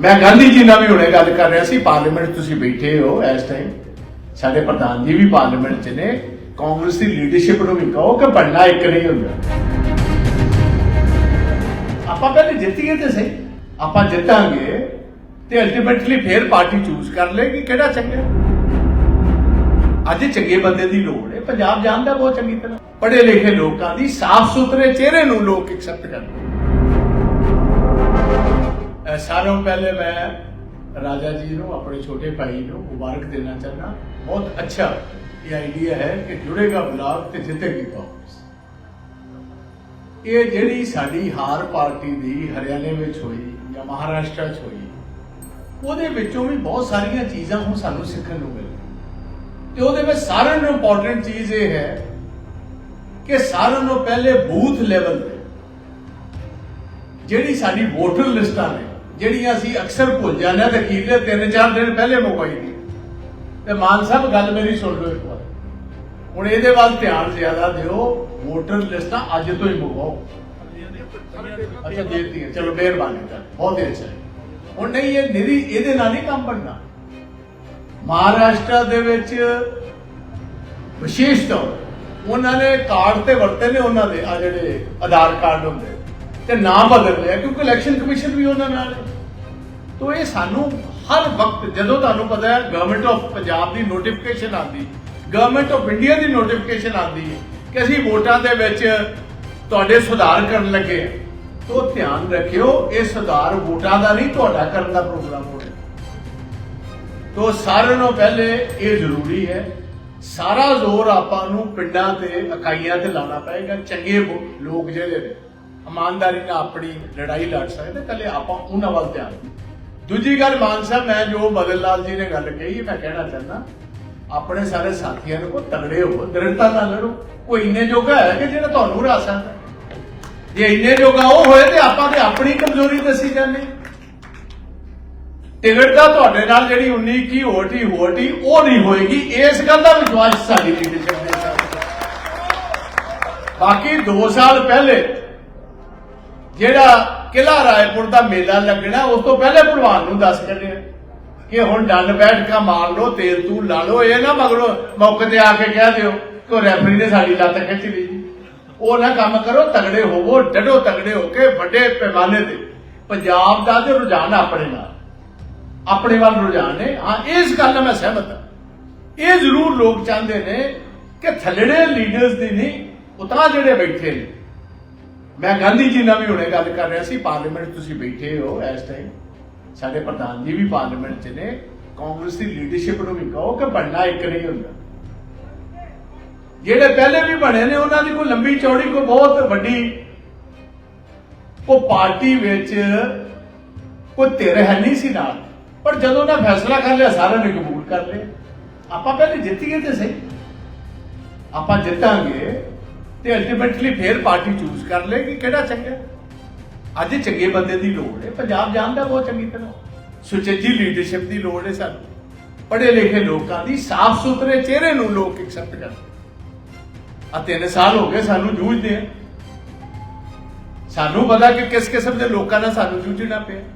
ਮੈਂ ਗਾਂਧੀ ਜੀ ਨਾਲ ਵੀ ਹੁਣੇ ਗੱਲ ਕਰ ਰਿਹਾ ਸੀ, ਪਾਰਲੀਮੈਂਟ ਤੁਸੀਂ ਬੈਠੇ ਹੋ ਇਸ ਟਾਈਮ ਸਾਡੇ ਪ੍ਰਧਾਨ ਜੀ ਵੀ ਪਾਰਲੀਮੈਂਟ 'ਚ ਨੇ, ਕਾਂਗਰਸ ਦੀ ਲੀਡਰਸ਼ਿਪ ਨੂੰ ਵੀ ਕਹੋ ਕਿ ਬਣਨਾ ਇੱਕ ਨਹੀਂ ਹੁੰਦਾ। ਆਪਾਂ ਪਹਿਲੇ ਜਿੱਤੀਏ ਤੇ ਸਹੀ, ਆਪਾਂ ਜਿੱਤਾਂਗੇ ਤੇ ਅਲਟੀਮੇਟਲੀ ਫੇਰ ਪਾਰਟੀ ਚੂਜ਼ ਕਰ ਲੇਗੀ ਕਿਹੜਾ ਚੰਗਾ? ਅੱਜ ਚੰਗੇ ਬੰਦੇ ਦੀ ਲੋੜ ਹੈ, ਪੰਜਾਬ ਜਾਣਦਾ ਬਹੁਤ ਚੰਗੀ ਤਰ੍ਹਾਂ। ਪੜ੍ਹੇ ਲਿਖੇ ਲੋਕਾਂ ਦੀ ਸਾਫ਼ ਸੁਥਰੇ ਚਿਹਰੇ ਨੂੰ ਲੋਕ ਐਕਸੈਪਟ ਕਰਦੇ ਸਾਰਿਆਂ ਤੋਂ ਪਹਿਲੇ ਮੈਂ ਰਾਜਾ ਜੀ ਨੂੰ, ਆਪਣੇ ਛੋਟੇ ਭਾਈ ਨੂੰ ਮੁਬਾਰਕ ਦੇਣਾ ਚਾਹੁੰਦਾ। ਬਹੁਤ ਅੱਛਾ ਇਹ ਆਈਡੀਆ ਹੈ ਕਿ ਜੁੜੇਗਾ ਬਲਾਕ ਤੇ ਜਿੱਤੇਗੀ ਕਾਂਗਰਸ। ਇਹ ਜਿਹੜੀ ਸਾਡੀ ਹਾਰ ਪਾਰਟੀ ਦੀ ਹਰਿਆਣੇ ਵਿੱਚ ਹੋਈ ਜਾਂ ਮਹਾਰਾਸ਼ਟਰ 'ਚ ਹੋਈ, ਉਹਦੇ ਵਿੱਚੋਂ ਵੀ ਬਹੁਤ ਸਾਰੀਆਂ ਚੀਜ਼ਾਂ ਹੁਣ ਸਾਨੂੰ ਸਿੱਖਣ ਨੂੰ ਮਿਲੀਆਂ। ਤੇ ਉਹਦੇ ਵਿੱਚ ਸਾਰਿਆਂ ਨੂੰ ਇੰਪੋਰਟੈਂਟ ਚੀਜ਼ ਇਹ ਹੈ ਕਿ ਸਾਰਿਆਂ ਨੂੰ ਪਹਿਲੇ ਬੂਥ ਲੈਵਲ ਤੇ ਜਿਹੜੀ ਸਾਡੀ ਵੋਟਰ ਲਿਸਟਾਂ ਨੇ ਜਿਹੜੀਆਂ ਅਸੀਂ ਅਕਸਰ ਭੁੱਲ ਜਾਂਦੇ ਹਾਂ, ਤੇ ਅਖੀਰਲੇ ਤਿੰਨ ਚਾਰ ਦਿਨ ਪਹਿਲੇ ਮੁਕਾਈ ਦੀ। ਤੇ ਮਾਨ ਸਾਹਿਬ, ਗੱਲ ਮੇਰੀ ਸੁਣ ਲਓ ਇੱਕ ਵਾਰ। ਹੁਣ ਇਹਦੇ ਵੱਲ ਧਿਆਨ ਜ਼ਿਆਦਾ ਦਿਓ, ਵੋਟਰ ਲਿਸਟਾਂ ਅੱਜ ਤੋਂ ਹੀ ਮੁਕਾਓ ਅੱਛਾ, ਦੇ ਚਲੋ, ਮਿਹਰਬਾਨੀ ਕਰ ਬਹੁਤ ਹੀ ਅੱਛਾ ਹੁਣ ਨਹੀਂ, ਇਹ ਨਿਰੀ, ਇਹਦੇ ਨਾਲ ਨਹੀਂ ਕੰਮ ਬਣਨਾ। ਮਹਾਰਾਸ਼ਟਰ ਦੇ ਵਿੱਚ ਵਿਸ਼ੇਸ਼ ਤੌਰ ਉਹਨਾਂ ਨੇ ਕਾਰਡ ਤੇ ਵਰਤੇ ਨੇ, ਉਹਨਾਂ ਦੇ ਆ ਜਿਹੜੇ ਆਧਾਰ ਕਾਰਡ ਹੁੰਦੇ ਤੇ ਨਾਮ ਬਦਲ ਲਿਆ ਕਿਉਂਕਿ ਇਲੈਕਸ਼ਨ ਕਮਿਸ਼ਨ ਵੀ ਉਹਨਾਂ ਨਾਲ ਹੈ। ਤੋ ਇਹ ਸਾਨੂੰ ਹਰ ਵਕਤ, ਜਦੋਂ ਤੁਹਾਨੂੰ ਪਤਾ ਹੈ ਗਵਰਨਮੈਂਟ ਆਫ ਪੰਜਾਬ ਦੀ ਨੋਟੀਫਿਕੇਸ਼ਨ ਆਉਂਦੀ ਗਵਰਨਮੈਂਟ ਆਫ ਇੰਡੀਆ ਦੀ ਨੋਟੀਫਿਕੇਸ਼ਨ ਆਉਂਦੀ ਹੈ ਕਿ ਅਸੀਂ ਵੋਟਾਂ ਦੇ ਵਿੱਚ ਤੁਹਾਡੇ ਸੁਧਾਰ ਕਰਨ ਲੱਗੇ ਹਾਂ। ਤੋ ਧਿਆਨ ਰੱਖਿਓ, ਇਹ ਸੁਧਾਰ ਵੋਟਾਂ ਦਾ ਨਹੀਂ, ਤੁਹਾਡਾ ਕਰਨ ਦਾ ਪ੍ਰੋਗਰਾਮ ਹੋਣਾ ਤੋ ਸਾਰਿਆਂ ਨੂੰ ਪਹਿਲੇ ਇਹ ਜ਼ਰੂਰੀ ਹੈ, ਸਾਰਾ ਜ਼ੋਰ ਆਪਾਂ ਨੂੰ ਪਿੰਡਾਂ ਤੇ, ਇਕਾਈਆਂ ਤੇ ਲਾਉਣਾ ਪਏਗਾ, ਚੰਗੇ ਲੋਕ ਜਿਹੜੇ ਨੇ। ਇਮਾਨਦਾਰੀ ਨਾਲ ਆਪਣੀ ਲੜਾਈ ਲੜ ਸਕਦੇ ਕੱਲੇ ਆਪਾਂ ਉਹਨਾਂ ਵੱਲ ਧਿਆਨ ਦੂਜੀ ਗੱਲ, ਮਾਨ ਸਾਹਿਬ, ਮੈਂ ਜੋ ਬਦਲ ਲਾਲ ਜੀ ਨੇ ਗੱਲ ਕਹੀ ਮੈਂ ਕਹਿਣਾ ਚਾਹੁੰਦਾ, ਆਪਣੇ ਸਾਰੇ ਸਾਥੀਆਂ ਨੂੰ ਕੋ ਤਗੜੇ ਹੋ ਦ੍ਰਿੜਤਾ ਨਾਲ ਲੜੋ। ਕੋਈ ਇੰਨੇ ਜੋਗਾ ਹੈ ਕਿ ਜਿਹੜਾ ਤੁਹਾਨੂੰ ਹਰਾ ਸਕਦਾ ਜੇ ਇੰਨੇ ਜੋਗਾ ਉਹ ਹੋਏ ਤੇ ਆਪਾਂ ਤੇ ਆਪਣੀ ਕਮਜ਼ੋਰੀ ਦੱਸੀ ਜਾਂਦੇ। ਟਿਕਟ ਦਾ ਤੁਹਾਡੇ ਨਾਲ ਜਿਹੜੀ 19 ਕੀ ਹੋਟੀ ਹੋਟੀ ਉਹ ਨਹੀਂ ਹੋਏਗੀ, ਇਸ ਗੱਲ ਦਾ ਵਿਸ਼ਵਾਸ ਸਾਡੀ ਲੀਡਰਸ਼ਿਪ ਦੇ ਬਾਕੀ 2 ਸਾਲ ਪਹਿਲੇ ਜਿਹੜਾ ਕਿਲਾ ਰਾਏਪੁਰ ਦਾ ਮੇਲਾ ਲੱਗਣਾ, ਉਸ ਤੋਂ ਪਹਿਲੇ ਭਲਵਾਨ ਨੂੰ ਦੱਸ ਕੱਢਿਆ ਕਿ ਹੁਣ ਡੰਡ ਬੈਠ ਮਾਰ ਲਓ, ਤੇਲ ਤੂੰ ਲਾ ਲਓ, ਇਹ ਨਾ ਮਗਰੋਂ ਮੌਕੇ ਤੇ ਆ ਕੇ ਕਹਿ ਦਿਓ ਕਿ ਉਹ ਰੈਫਰੀ ਨੇ ਸਾਡੀ ਲੱਤ ਖਿੱਚ ਲਈ ਉਹ ਨਾ ਕੰਮ ਕਰੋ, ਤਗੜੇ ਹੋਵੋ ਡਟੋ ਤਗੜੇ ਹੋ ਕੇ ਵੱਡੇ ਪੈਮਾਨੇ ਤੇ ਪੰਜਾਬ ਦਾ ਤੇ ਰੁਝਾਨ ਆਪਣੇ ਨਾਲ। ਆਪਣੇ ਵੱਲ ਰੁਝਾਨ ਹੈ ਹਾਂ, ਇਸ ਗੱਲ ਨਾਲ ਮੈਂ ਸਹਿਮਤ ਹਾਂ। ਇਹ ਜ਼ਰੂਰ ਲੋਕ ਚਾਹੁੰਦੇ ਨੇ ਕਿ ਥੱਲੜੇ ਲੀਡਰਸ ਦੀ ਨਹੀਂ ਉਤਾਂ ਜਿਹੜੇ ਬੈਠੇ ਨੇ ਮੈਂ ਗਾਂਧੀ ਜੀ ਨਾਲ ਵੀ ਹੁਣੇ ਗੱਲ ਕਰ ਰਿਹਾ ਸੀ, ਪਾਰਲੀਮੈਂਟ ਤੁਸੀਂ ਬੈਠੇ ਹੋ ਇਸ ਟਾਈਮ ਸਾਡੇ ਪ੍ਰਧਾਨ ਜੀ ਵੀ ਪਾਰਲੀਮੈਂਟ 'ਚ ਨੇ, ਕਾਂਗਰਸ ਦੀ ਲੀਡਰਸ਼ਿਪ ਨੂੰ ਵੀ ਕਹੋ ਕਿ ਬਣਨਾ ਇੱਕ ਨਹੀਂ ਹੁੰਦਾ। ਜਿਹੜੇ ਪਹਿਲੇ ਵੀ ਬਣੇ ਨੇ, ਉਹਨਾਂ ਦੀ ਕੋਈ ਲੰਬੀ ਚੌੜੀ, ਕੋਈ ਬਹੁਤ ਵੱਡੀ ਉਹ ਪਾਰਟੀ ਵਿੱਚ ਕੋਈ ਧਿਰ ਹੈ ਨਹੀਂ ਸੀ ਨਾਲ। ਪਰ ਜਦੋਂ ਉਹਨਾਂ ਫੈਸਲਾ ਕਰ ਲਿਆ, ਸਾਰਿਆਂ ਨੇ ਕਬੂਲ ਕਰ ਲਿਆ। ਆਪਾਂ ਪਹਿਲੇ ਜਿੱਤੀਏ ਤੇ ਸਹੀ। ਆਪਾਂ ਜਿੱਤਾਂਗੇ ਤੇ ਅਲਟੀਮੇਟਲੀ ਫੇਰ ਪਾਰਟੀ ਚੂਜ਼ ਕਰ ਲੇਗੀ ਕਿਹੜਾ ਚੰਗਾ? ਅੱਜ ਚੰਗੇ ਬੰਦੇ ਦੀ ਲੋੜ ਹੈ, ਪੰਜਾਬ ਜਾਣਦਾ ਬਹੁਤ ਚੰਗੀ ਤਰ੍ਹਾਂ। ਸੁਚੱਜੀ ਲੀਡਰਸ਼ਿਪ ਦੀ ਲੋੜ ਹੈ ਸਾਨੂੰ। ਪੜ੍ਹੇ ਲਿਖੇ ਲੋਕਾਂ ਦੀ ਸਾਫ਼ ਸੁਥਰੇ ਚਿਹਰੇ ਨੂੰ ਲੋਕ ਐਕਸੈਪਟ ਕਰਦੇ ਆ ਤਿੰਨ ਸਾਲ ਹੋ ਗਏ ਸਾਨੂੰ ਜੂਝਦੇ ਆ। ਸਾਨੂੰ ਪਤਾ ਕਿ ਕਿਸ ਕਿਸਮ ਦੇ ਲੋਕਾਂ ਨਾਲ ਸਾਨੂੰ ਜੂਝਣਾ ਪਿਆ।